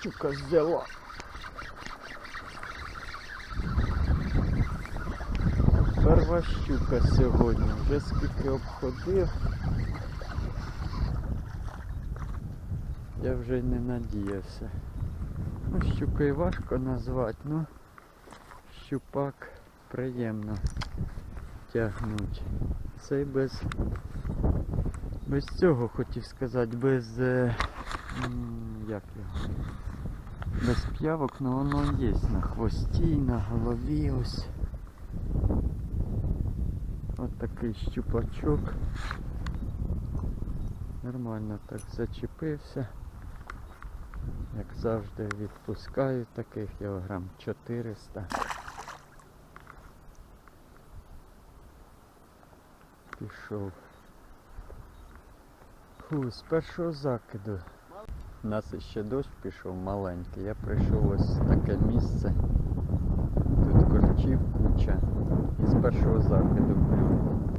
щука взяла. Перва щука сьогодні. Вже скільки обходив. Я вже й не надіявся. Ну, щукою важко назвати, ну щупак приємно тягнуть. Цей без. Без цього хотів сказати, без. е, як його? Без п'явок, але воно є на хвості, на голові ось. Ось такий щупачок. Нормально так зачепився. Як завжди відпускаю таких я грам 400. Пішов. Фу, з першого закиду. У нас іще дощ пішов маленький. Я прийшов ось таке місце. Тут корчів куча. І з першого закиду клюнув.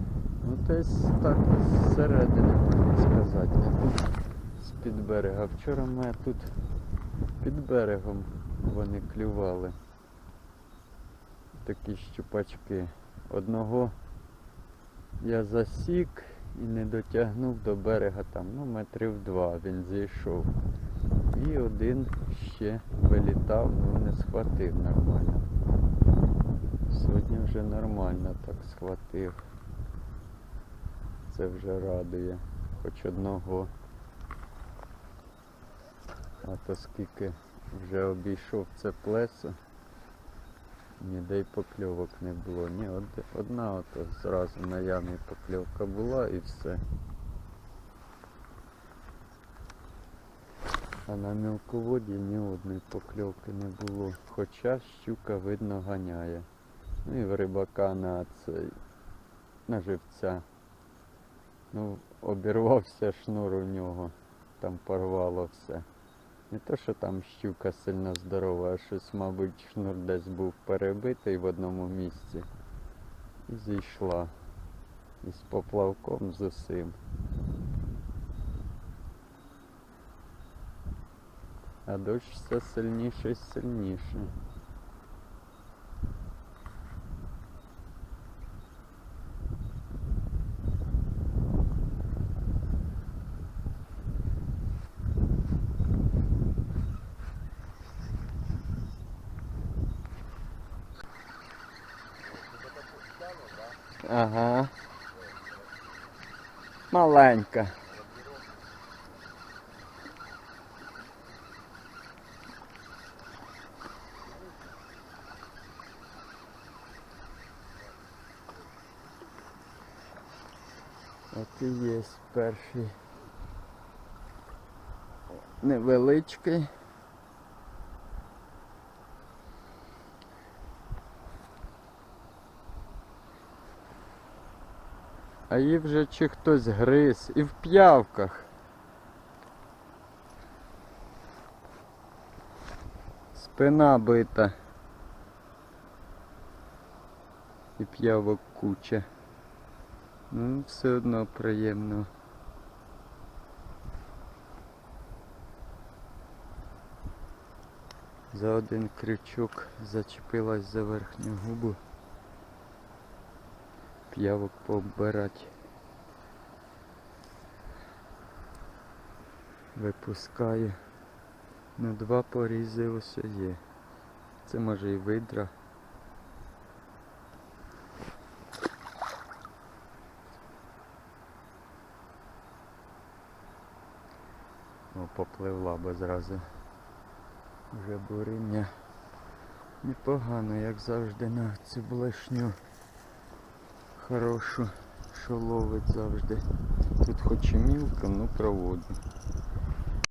Ну десь так зсередини можна сказати. Не тут з-під берега. Вчора ми тут під берегом вони клювали. Такі щупачки. Одного я засік і не дотягнув до берега там, ну метрів два він зійшов. І один ще вилітав, ну не схватив нормально. Сьогодні вже нормально так схватив. Це вже радує. Хоч одного. А то скільки вже обійшов це плесо, ніде й покльовок не було. Ні, одна ото зразу на ямі покльовка була і все. А на мілководі ні одної покльовки не було. Хоча щука видно ганяє. Ну і в рибака на цей на живця. Ну, обірвався шнур у нього, там порвало все. Не то, що там щука сильно здорова, а щось, мабуть, шнур десь був перебитий в одному місці. І зійшла. І з поплавком з усім. А дощ все сильніше і сильніше. Ага. Маленька. От і є перший. Невеличкий. А її вже чи хтось гриз і в п'явках. Спина бита. І п'явок куча. Ну, все одно приємно. За один крючок зачепилась за верхню губу. П'явок пооббирать. Випускаю. Ну два порізи ось є. Це може і видра. О, попливла бо зразу. Вже буріння непогано, як завжди на цю блешню хорошу, що ловить завжди. Тут хоч і мілко, ну проводу.